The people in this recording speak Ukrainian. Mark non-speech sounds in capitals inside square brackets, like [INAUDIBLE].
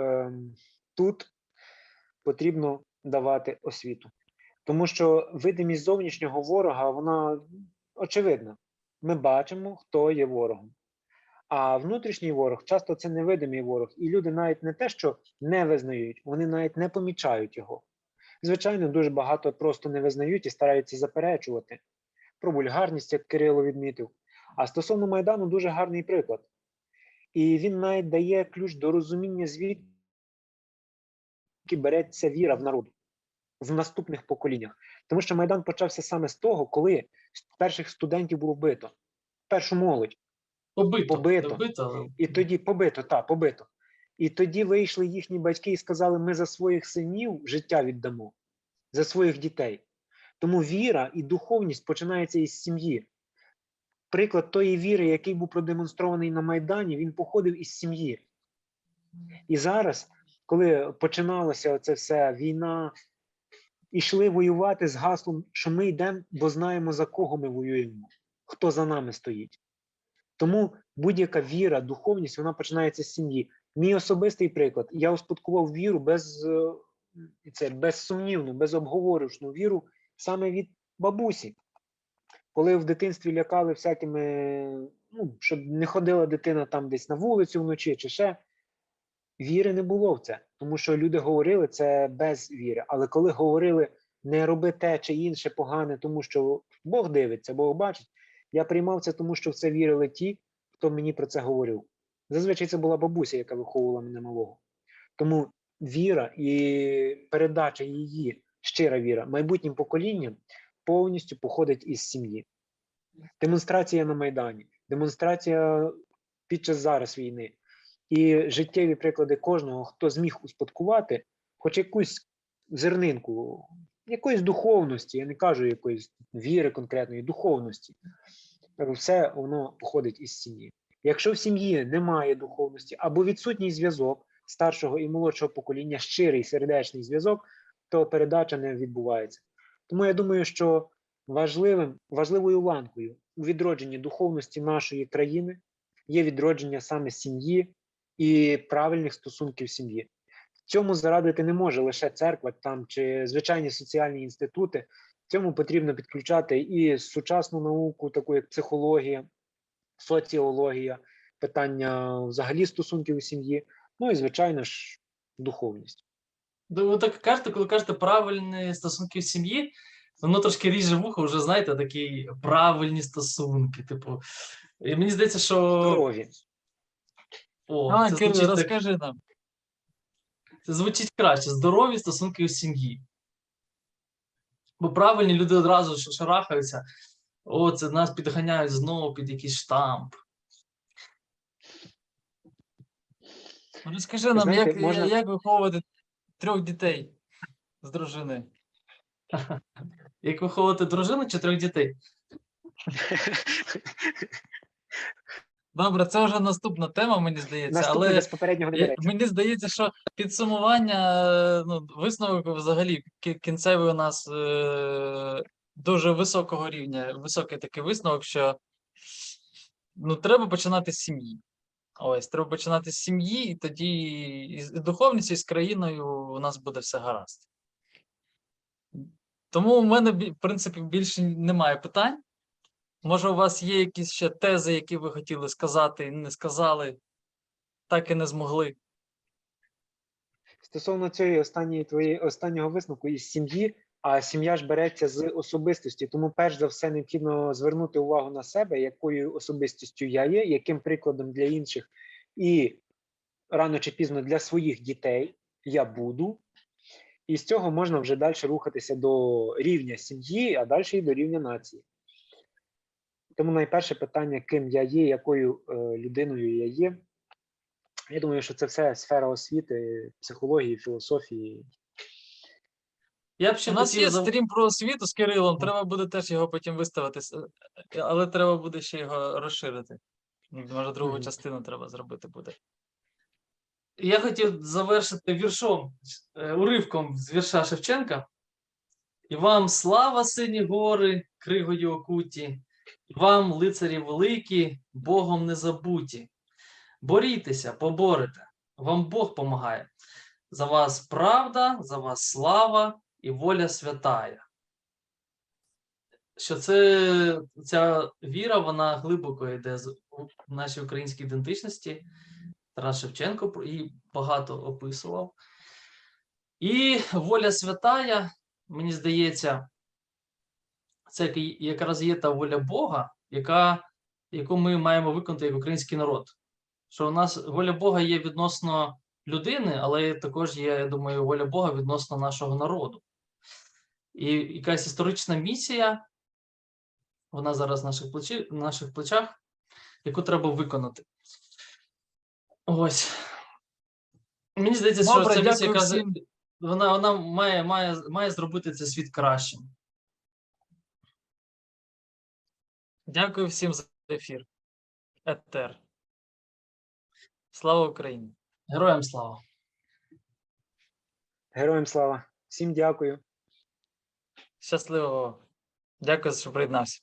ем, тут потрібно давати освіту. Тому що видимість зовнішнього ворога, вона очевидна. Ми бачимо, хто є ворогом. А внутрішній ворог часто це невидимий ворог, і люди навіть не те, що не визнають, вони навіть не помічають його. Звичайно, дуже багато просто не визнають і стараються заперечувати про вульгарність, як Кирило відмітив. А стосовно Майдану дуже гарний приклад. І він навіть дає ключ до розуміння, звідки береться віра в народ в наступних поколіннях. Тому що Майдан почався саме з того, коли перших студентів було вбито, першу молодь. Побито. Побито. Побито, І тоді побито, так, побито. І тоді вийшли їхні батьки і сказали: ми за своїх синів життя віддамо, за своїх дітей. Тому віра і духовність починається із сім'ї. Приклад тої віри, який був продемонстрований на Майдані, він походив із сім'ї. І зараз, коли починалася оце все війна, ішли воювати з гаслом, що ми йдемо, бо знаємо, за кого ми воюємо, хто за нами стоїть. Тому будь-яка віра, духовність, вона починається з сім'ї. Мій особистий приклад. Я успадкував віру без е, це безсумнівну, безобговорюшну віру саме від бабусі. Коли в дитинстві лякали всякими, ну, щоб не ходила дитина там десь на вулицю вночі чи ще, віри не було в це. Тому що люди говорили це без віри. Але коли говорили не роби те чи інше погане, тому що Бог дивиться, Бог бачить, я приймав це, тому що в це вірили ті, хто мені про це говорив. Зазвичай це була бабуся, яка виховувала мене малого. Тому віра і передача її, щира віра, майбутнім поколінням повністю походить із сім'ї. Демонстрація на Майдані, демонстрація під час зараз війни і життєві приклади кожного, хто зміг успадкувати хоч якусь зернинку, якоїсь духовності, я не кажу якоїсь віри конкретної, духовності. Все воно походить із сім'ї. Якщо в сім'ї немає духовності або відсутній зв'язок старшого і молодшого покоління, щирий сердечний зв'язок, то передача не відбувається. Тому я думаю, що важливим, важливою ланкою у відродженні духовності нашої країни є відродження саме сім'ї і правильних стосунків сім'ї. Цьому зарадити не може лише церква там чи звичайні соціальні інститути. Цьому потрібно підключати і сучасну науку, таку як психологія, соціологія, питання взагалі стосунків у сім'ї, ну і звичайно ж духовність. Ви так кажете, коли кажете правильні стосунки в сім'ї, воно трошки ріже вухо, вже знаєте, такі правильні стосунки. Типу, і мені здається, що Здорові. О, А, це, Кирило, звучить так, розкажи нам. це звучить краще. Здорові стосунки у сім'ї. Бо правильні люди одразу шарахаються. О, це нас підганяють знову під якийсь штамп. Розкажи нам, знаєте, як, можна- як виховувати трьох дітей з дружини. [LAUGHS] Як виховувати дружину чи трьох дітей? [LAUGHS] Добре, це вже наступна тема, мені здається, Наступне але без попереднього не я- береться. мені здається, що підсумування, е, ну, висновок взагалі кі- кінцевий у нас е, дуже високого рівня, високий такий висновок, що ну, треба починати з сім'ї. Ось, треба починати з сім'ї, і тоді і з духовністю, і з країною у нас буде все гаразд. Тому у мене, бі- в принципі, більше немає питань. Може, у вас є якісь ще тези, які ви хотіли сказати і не сказали, так і не змогли. Стосовно цієї останньої твоєї останнього висновку із сім'ї, а сім'я ж береться з особистості. Тому, перш за все, необхідно звернути увагу на себе, якою особистістю я є, яким прикладом для інших, і рано чи пізно для своїх дітей я буду. І з цього можна вже далі рухатися до рівня сім'ї, а далі і до рівня нації. Тому найперше питання, ким я є, якою е, людиною я є. Я думаю, що це все сфера освіти, психології, філософії. Я б ще У нас є зав- стрім про освіту з Кирилом, треба буде теж його потім виставити, е, але треба буде ще його розширити. Може, другу частину треба зробити буде. Я хотів завершити віршом, е, уривком з вірша Шевченка. І вам слава сині гори, кригою окуті, вам, лицарі великі, Богом не забуті. Борітеся, поборете, вам Бог помагає. За вас правда, за вас слава і воля святая. Що це ця віра, вона глибоко йде з- нашій українській ідентичності. Тарас Шевченко її багато описував. І воля святая, мені здається, це якраз є та воля Бога, яка, яку ми маємо виконати як український народ. Що у нас воля Бога є відносно людини, але також є, я думаю, воля Бога відносно нашого народу. І якась історична місія, вона зараз на наших, плечі, на наших плечах, яку треба виконати. Ось. Мені здається, що Добре, ця місія, яка вона, вона має, має, має зробити цей світ кращим. Дякую всім за ефір. Етер. Слава Україні! Героям слава! Героям слава. Всім дякую. Щасливого! Дякую, що приєднався.